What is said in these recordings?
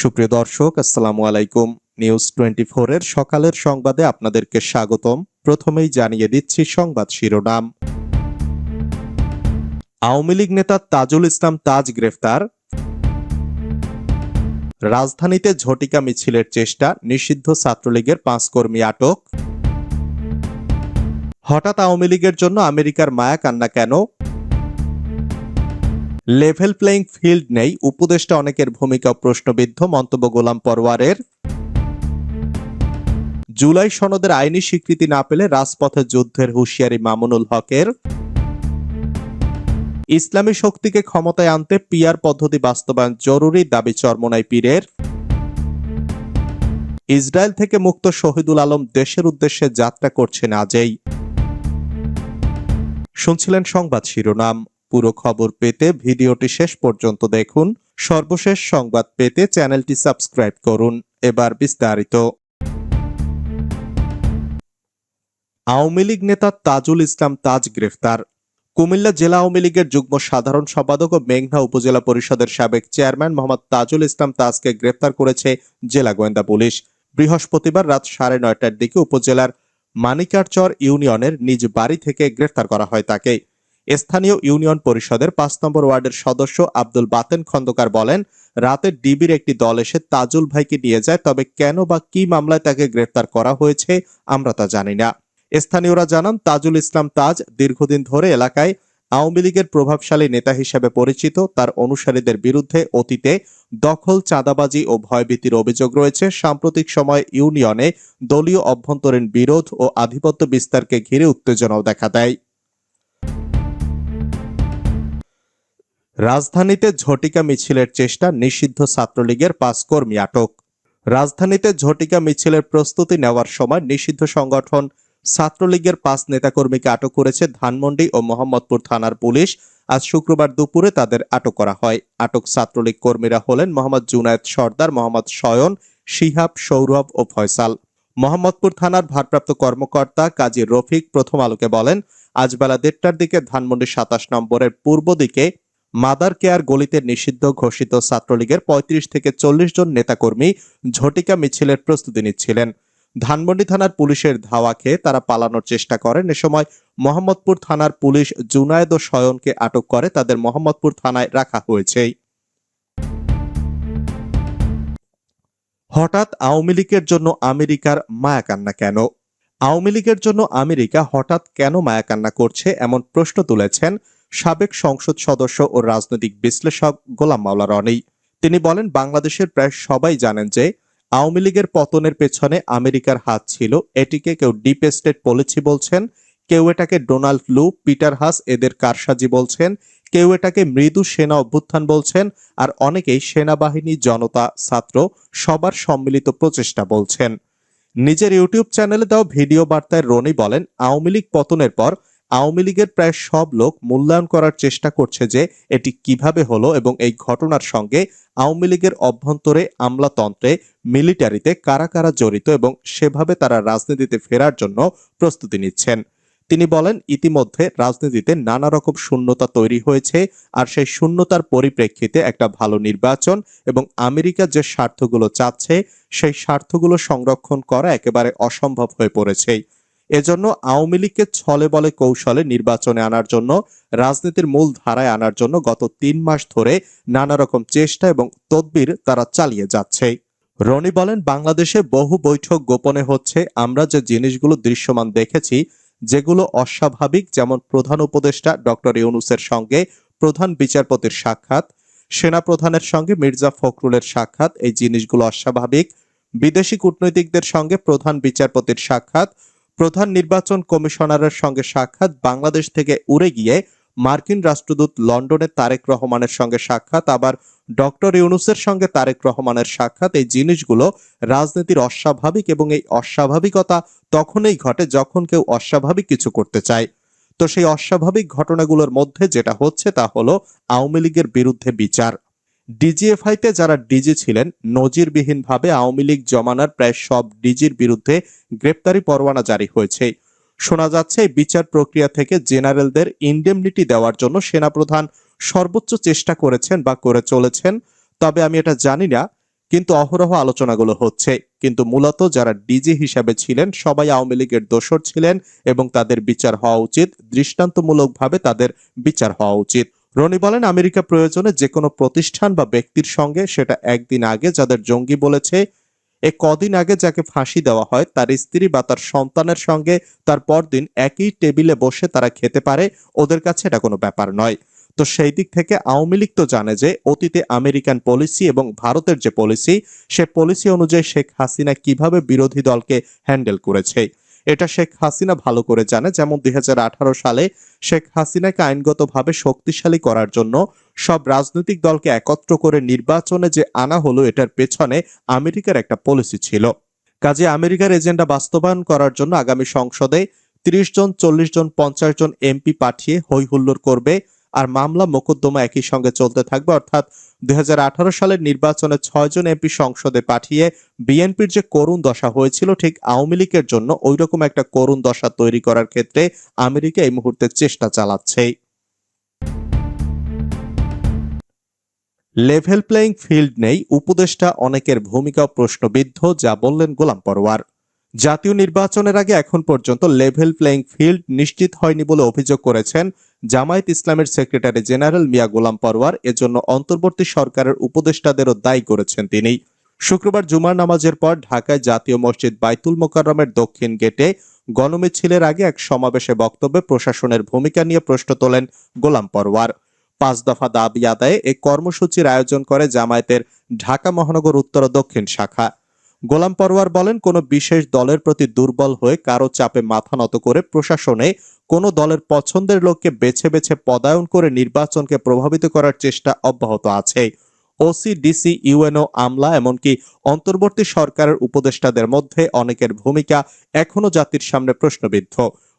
সুপ্রিয় দর্শক, আসসালামু আলাইকুম। নিউজ টোয়েন্টি এর সকালের সংবাদে আপনাদেরকে স্বাগতম। প্রথমেই জানিয়ে দিচ্ছি সংবাদ শিরোনাম। আওয়ামী লীগ নেতা তাজুল ইসলাম তাজ গ্রেফতার। রাজধানীতে ঝটিকা মিছিলের চেষ্টা, নিষিদ্ধ ছাত্রলীগের পাঁচ কর্মী আটক। হঠাৎ আওয়ামী লীগের জন্য আমেরিকার মায়া কান্না কেন? লেভেল প্লেইং ফিল্ড নেই। উপদেষ্টা অনেকের ভূমিকা প্রশ্নবিদ্ধ মন্তব্য গোলাম পরওয়ারের। জুলাই সনদের আইনি স্বীকৃতি না পেলে রাজপথে যুদ্ধের হুঁশিয়ারি মামুনুল হকের। ইসলামী শক্তিকে ক্ষমতায় আনতে পিয়ার পদ্ধতি বাস্তবায়ন জরুরি দাবি চরমনাই পীরের। ইসরায়েল থেকে মুক্ত শহীদুল আলম দেশের উদ্দেশ্যে যাত্রা করছেন আজই। শুনছিলেন সংবাদ শিরোনাম। পুরো খবর পেতে ভিডিওটি শেষ পর্যন্ত দেখুন। সর্বশেষ সংবাদ পেতে চ্যানেলটি সাবস্ক্রাইব করুন। এবার বিস্তারিত। আওয়ামী লীগ নেতা তাজুল ইসলাম তাজ গ্রেফতার। কুমিল্লা জেলা আওয়ামী লীগের যুগ্ম সাধারণ সম্পাদক ও মেঘনা উপজেলা পরিষদের সাবেক চেয়ারম্যান মোহাম্মদ তাজুল ইসলাম তাজকে গ্রেফতার করেছে জেলা গোয়েন্দা পুলিশ। বৃহস্পতিবার রাত সাড়ে নয়টার দিকে উপজেলার মানিকারচর ইউনিয়নের নিজ বাড়ি থেকে গ্রেফতার করা হয় তাকে। স্থানীয় ইউনিয়ন পরিষদের পাঁচ নম্বর ওয়ার্ডের সদস্য আব্দুল বাতেন খন্দকার বলেন, রাতে ডিবির একটি দল এসে তাজুল ভাইকে নিয়ে যায়, তবে কেন বা কি মামলায় তাকে গ্রেফতার করা হয়েছে আমরা তা জানি না। স্থানীয়রা জানান, তাজুল ইসলাম তাজ দীর্ঘদিন ধরে এলাকায় আওয়ামী লীগের প্রভাবশালী নেতা হিসেবে পরিচিত। তার অনুসারীদের বিরুদ্ধে অতীতে দখল, চাঁদাবাজি ও ভয়ভীতির অভিযোগ রয়েছে। সাম্প্রতিক সময় ইউনিয়নে দলীয় অভ্যন্তরীণ বিরোধ ও আধিপত্য বিস্তারকে ঘিরে উত্তেজনাও দেখা দেয়। রাজধানীতে ঝটিকা মিছিলের চেষ্টা নিষিদ্ধ ছাত্রলীগের পাঁচ কর্মী আটক। রাজধানীতে ঝটিকা মিছিলের প্রস্তুতি নেওয়ার সময় নিষিদ্ধ সংগঠন ছাত্রলীগের পাঁচ নেতাকর্মীকে আটক করেছে ধানমন্ডি ও মোহাম্মদপুর থানার পুলিশ। আজ শুক্রবার দুপুরে তাদের আটক করা হয়। আটক ছাত্রলীগ কর্মীরা হলেন মোহাম্মদ জুনায়েদ সর্দার, মোহাম্মদ শয়ন শিহাব, সৌরভ ও ফয়সাল। মোহাম্মদপুর থানার ভারপ্রাপ্ত কর্মকর্তা কাজী রফিক প্রথম আলোকে বলেন, আজ বেলা দেড়টার দিকে ধানমন্ডি সাতাশ নম্বরের পূর্ব দিকে মাদার কেয়ার গলিতে নিষিদ্ধ ঘোষিত ছাত্রলীগের ৩৫ থেকে চল্লিশ জন নেতাকর্মী ঝটিকা মিছিলের প্রস্তুতি নিচ্ছিলেন। ধানমন্ডি থানার পুলিশের ধাওয়া খেয়ে তারা পালানোর চেষ্টা করেন। এ সময় মোহাম্মদপুর থানার পুলিশ জুনায়েদ ও শয়নকে আটক করে। তাদের মোহাম্মদপুর থানায় রাখা হয়েছে। হঠাৎ আওয়ামী লীগের জন্য আমেরিকার মায়াকান্না কেন? আওয়ামী লীগের জন্য আমেরিকা হঠাৎ কেন মায়াকান্না করছে এমন প্রশ্ন তুলেছেন সাবেক সংসদ সদস্য ও রাজনৈতিক বিশ্লেষক গোলাম মাওলা রনি। তিনি বলেন, বাংলাদেশের প্রায় সবাই জানেন যে আওয়ামী লীগের পতনের পেছনে আমেরিকার হাত ছিল। এটিকে কেউ ডিপ স্টেট পলিসি বলছেন, কেউ এটাকে ডোনাল্ড লু, পিটার হাস, এদের কারসাজি বলছেন, কেউ এটাকে মৃদু সেনা অভ্যুত্থান বলছেন, আর অনেকেই সেনাবাহিনী, জনতা, ছাত্র, সবার সম্মিলিত প্রচেষ্টা বলছেন। নিজের ইউটিউব চ্যানেলে দেওয়া ভিডিও বার্তায় রনি বলেন, আওয়ামী লীগ পতনের পর আওয়ামী লীগের প্রায় সব লোক মূল্যায়ন করার চেষ্টা করছে যে এটি কীভাবে হলো এবং এই ঘটনার সঙ্গে আওয়ামী লীগের অভ্যন্তরে আমলাতন্ত্রে, মিলিটারিতে কারা কারা জড়িত এবং সেভাবে তারা রাজনীতিতে ফেরার জন্য প্রস্তুতি নিচ্ছেন। তিনি বলেন, ইতিমধ্যে রাজনীতিতে নানা রকম শূন্যতা তৈরি হয়েছে আর সেই শূন্যতার পরিপ্রেক্ষিতে একটা ভালো নির্বাচন এবং আমেরিকা যে স্বার্থগুলো চাচ্ছে, সেই স্বার্থগুলো সংরক্ষণ করা একেবারে অসম্ভব হয়ে পড়েছে। এজন্য আওয়ামী লীগকে ছলে বলে কৌশলে নির্বাচনে আনার জন্য, রাজনীতির মূল ধারায় আনার জন্য গত তিন মাস ধরে নানা রকম চেষ্টা এবং তদবির তারা চালিয়ে যাচ্ছে। রনি বলেন, বাংলাদেশে বহু বৈঠক গোপনে হচ্ছে। আমরা যে জিনিসগুলো দৃশ্যমান দেখেছি, যেগুলো অস্বাভাবিক, যেমন প্রধান উপদেষ্টা ডক্টর ইউনুসের সঙ্গে প্রধান বিচারপতির সাক্ষাৎ, সেনাপ্রধানের সঙ্গে মির্জা ফখরুলের সাক্ষাৎ, এই জিনিসগুলো অস্বাভাবিক, বিদেশি কূটনৈতিকদের সঙ্গে প্রধান বিচারপতির সাক্ষাৎ প্রধান নির্বাচন কমিশনারের সঙ্গে সাক্ষাৎ বাংলাদেশ থেকে উড়ে গিয়ে মার্কিন রাষ্ট্রদূত লন্ডনে তারেক রহমানের সঙ্গে সাক্ষাৎ, আবার ডক্টর ইউনুসের সঙ্গে তারেক রহমানের সাক্ষাৎ। এই জিনিসগুলো রাজনীতির অস্বাভাবিক এবং এই অস্বাভাবিকতা তখনই ঘটে যখন কেউ অস্বাভাবিক কিছু করতে চায়। তো সেই অস্বাভাবিক ঘটনাগুলোর মধ্যে যেটা হচ্ছে তা হলো আওয়ামী লীগের বিরুদ্ধে বিচার। ডিজিএফআইতে যারা ডিজি ছিলেন, নজিরবিহীনভাবে আওয়ামী লীগ জমানার প্রায় সব ডিজির বিরুদ্ধে গ্রেপ্তারি পরোয়ানা জারি হয়েছে। শোনা যাচ্ছে বিচার প্রক্রিয়া থেকে জেনারেলদের ইন্ডেমনিটি দেওয়ার জন্য সেনাপ্রধান সর্বোচ্চ চেষ্টা করেছেন বা করে চলেছেন, তবে আমি এটা জানি না, কিন্তু অহরহ আলোচনাগুলো হচ্ছে। কিন্তু মূলত যারা ডিজি হিসাবে ছিলেন, সবাই আওয়ামী লীগের দোসর ছিলেন এবং তাদের বিচার হওয়া উচিত, দৃষ্টান্তমূলকভাবে তাদের বিচার হওয়া উচিত। রনি বলেন, আমেরিকা প্রয়োজনে যে কোনো প্রতিষ্ঠান বা ব্যক্তির সঙ্গে সেটা একদিন আগে যাদের জঙ্গি বলেছে, এ কদিন আগে যাকে ফাঁসি দেওয়া হয়, তার স্ত্রী বা তার সন্তানের সঙ্গে তার পরদিন একই টেবিলে বসে তারা খেতে পারে, ওদের কাছে এটা কোনো ব্যাপার নয়। তো সেই দিক থেকে আওয়ামী লীগ তো জানে যে, অতীতে আমেরিকান পলিসি এবং ভারতের যে পলিসি, সে পলিসি অনুযায়ী শেখ হাসিনা কীভাবে বিরোধী দলকে হ্যান্ডেল করেছে। এটা শেখ হাসিনা ভালো করে জানে, যেমন দুই হাজার আঠারো সালে শেখ হাসিনাকে আইনগতভাবে শক্তিশালী করার জন্য সব রাজনৈতিক দলকে একত্র করে নির্বাচনে যে আনা হলো, এটার পেছনে আমেরিকার একটা পলিসি ছিল। কাজে আমেরিকার এজেন্ডা বাস্তবায়ন করার জন্য আগামী সংসদে ত্রিশ জন, চল্লিশ জন, পঞ্চাশ জন এমপি পাঠিয়ে হই হুল্লোড় করবে। আর মামলা মোকদ্দমা একই সঙ্গে চলতে থাকবে। অর্থাৎ দুই হাজার আঠারো সালের নির্বাচনে ছয়জন এমপি সংসদে পাঠিয়ে বিএনপির যে করুণ দশা হয়েছিল, ঠিক আওয়ামী লীগের জন্য ওইরকম একটা করুণ দশা তৈরি করার ক্ষেত্রে আমেরিকা এই মুহূর্তে চেষ্টা চালাচ্ছে লেভেল প্লেইং ফিল্ড নেই, উপদেষ্টা অনেকের ভূমিকা প্রশ্নবিদ্ধ, যা বললেন গোলাম পরোয়ার। জাতীয় নির্বাচনের আগে এখন পর্যন্ত লেভেল প্লেইং ফিল্ড নিশ্চিত হয়নি বলে অভিযোগ করেছেন জামায়াত ইসলামের সেক্রেটারি জেনারেল মিয়া গোলাম পরওয়ার এজন্য অন্তর্বর্তী সরকারের উপদেষ্টাদেরও দায়ী করেছেন তিনি। শুক্রবার জুমার নামাজের পর ঢাকায় জাতীয় মসজিদ বাইতুল মোকাররমের দক্ষিণ গেটে গণমিছিলের আগে এক সমাবেশে বক্তব্যে প্রশাসনের ভূমিকা নিয়ে প্রশ্ন তোলেন গোলাম পরওয়ার। পাঁচ দফা দাবি আদায়ে এই কর্মসূচির আয়োজন করে জামায়াতের ঢাকা মহানগর উত্তর ও দক্ষিণ শাখা। গোলাম পরওয়ার বলেন, কোনো বিশেষ দলের প্রতি দুর্বল হয়ে কারও চাপে মাথা নত করে প্রশাসনে কোনো দলের পছন্দের লোককে বেছে বেছে পদায়ন করে নির্বাচনকে প্রভাবিত করার চেষ্টা অব্যাহত আছে। ওসি ডিসি ইউএনও আমলা এমনকি অন্তর্বর্তী সরকারের উপদেষ্টাদের মধ্যে অনেকের ভূমিকা এখনও জাতির সামনে প্রশ্নবিদ্ধ।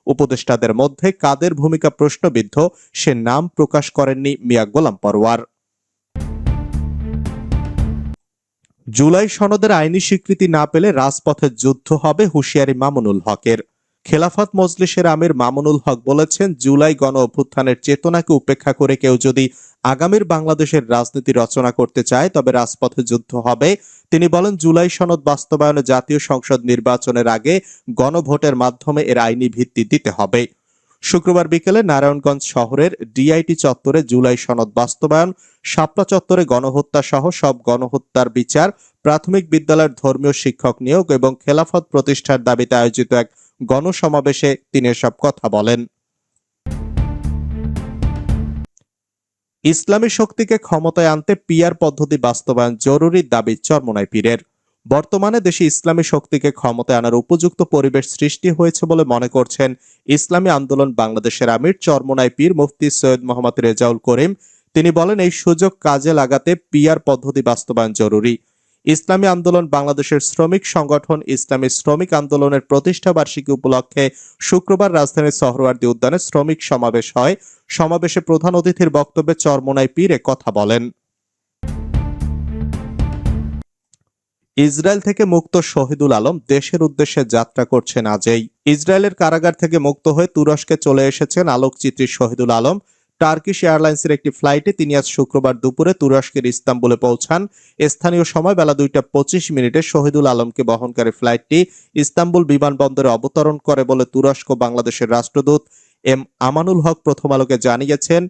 উপদেষ্টাদের মধ্যে কাদের ভূমিকা প্রশ্নবিদ্ধ সে নাম প্রকাশ করেননি মিয়া গোলাম পরওয়ার। জুলাই সনদের আইনি স্বীকৃতি না পেলে রাজপথে যুদ্ধ হবে হুঁশিয়ারি মামুনুল হকের। খেলাফত মজলিসের আমির মামুনুল হক বলেছেন, জুলাই গণ অভ্যুত্থানের চেতনাকে উপেক্ষা করে কেউ যদি আগামীর বাংলাদেশের রাজনীতি রচনা করতে চায়, তবে রাজপথে যুদ্ধ হবে। তিনি বলেন, জুলাই সনদ বাস্তবায়নে জাতীয় সংসদ নির্বাচনের আগে গণভোটের মাধ্যমে এর আইনি ভিত্তি দিতে হবে। শুক্রবার বিকেলে নারায়ণগঞ্জ শহরের ডিআইটি চত্বরে জুলাই সনদ বাস্তবায়ন, শাপলা চত্বরে গণহত্যা সহ সব গণহত্যার বিচার, প্রাথমিক বিদ্যালয়ের ধর্মীয় শিক্ষক নিয়োগ এবং খেলাফত প্রতিষ্ঠার দাবিতে আয়োজিত এক গণসমাবেশে তিনি সব কথা বলেন। ইসলামী শক্তিকে ক্ষমতায় আনতে পিয়ার পদ্ধতি বাস্তবায়ন জরুরি দাবি চরমনাই পীরের। বর্তমানে দেশে ইসলামী শক্তিকে ক্ষমতায় আনার উপযুক্ত পরিবেশ সৃষ্টি হয়েছে বলে মনে করছেন ইসলামী আন্দোলন বাংলাদেশের আমির চরমনাই পীর মুফতি সৈয়দ মোহাম্মদ রেজাউল করিম। তিনি বলেন, এই সুযোগ কাজে লাগাতে পিয়ার পদ্ধতি বাস্তবায়ন জরুরি। ইসলামী আন্দোলন বাংলাদেশের শ্রমিক সংগঠন ইসলামী শ্রমিক আন্দোলনের প্রতিষ্ঠা বার্ষিকী উপলক্ষে শুক্রবার রাজধানীর সহরওয়ার্দী উদ্যানে শ্রমিক সমাবেশ হয়। সমাবেশে প্রধান অতিথির বক্তব্যে চরমোনাই পীর কথা বলেন। ইসরায়েল থেকে মুক্ত শহীদুল আলম দেশের উদ্দেশ্যে যাত্রা করছেন আজই। ইসরায়েলের কারাগার থেকে মুক্ত হয়ে তুরস্কে চলে এসেছেন আলোকচিত্রী শহীদুল আলম। টার্কিশ এয়ারলাইন্সের একটি ফ্লাইটে তিনি আজ শুক্রবার দুপুরে তুরস্কের ইস্তাম্বুলে পৌঁছান। স্থানীয় সময় বেলা দুইটা পঁচিশ মিনিটে শহীদুল আলমকে বহনকারী ফ্লাইটটি ইস্তাম্বুল বিমানবন্দরে অবতরণ করে বলে তুরস্ক বাংলাদেশের রাষ্ট্রদূত এম আমানুল হক প্রথম আলোকে জানিয়েছেন,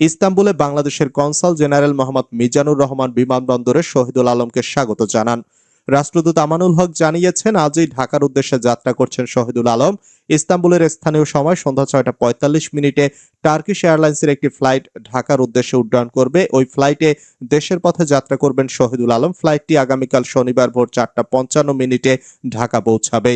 ইস্তাম্বুলে বাংলাদেশের কনসাল জেনারেল মোহাম্মদ মিজানুর রহমান বিমানবন্দরে শহীদুল আলমকে স্বাগত জানান। রাষ্ট্রদূত আমানুল হক জানিয়েছেন, আজই ঢাকার উদ্দেশ্যে যাত্রা করছেন শহীদুল আলম। ইস্তাম্বুলের স্থানীয় সময় সন্ধ্যা ছয়টা পঁয়তাল্লিশ মিনিটে টার্কিশ এয়ারলাইন্সের একটি ফ্লাইট ঢাকার উদ্দেশ্যে উড্ডয়ন করবে। ওই ফ্লাইটে দেশের পথে যাত্রা করবেন শহীদুল আলম। ফ্লাইটটি আগামীকাল শনিবার ভোর চারটা পঞ্চান্ন মিনিটে ঢাকা পৌঁছাবে।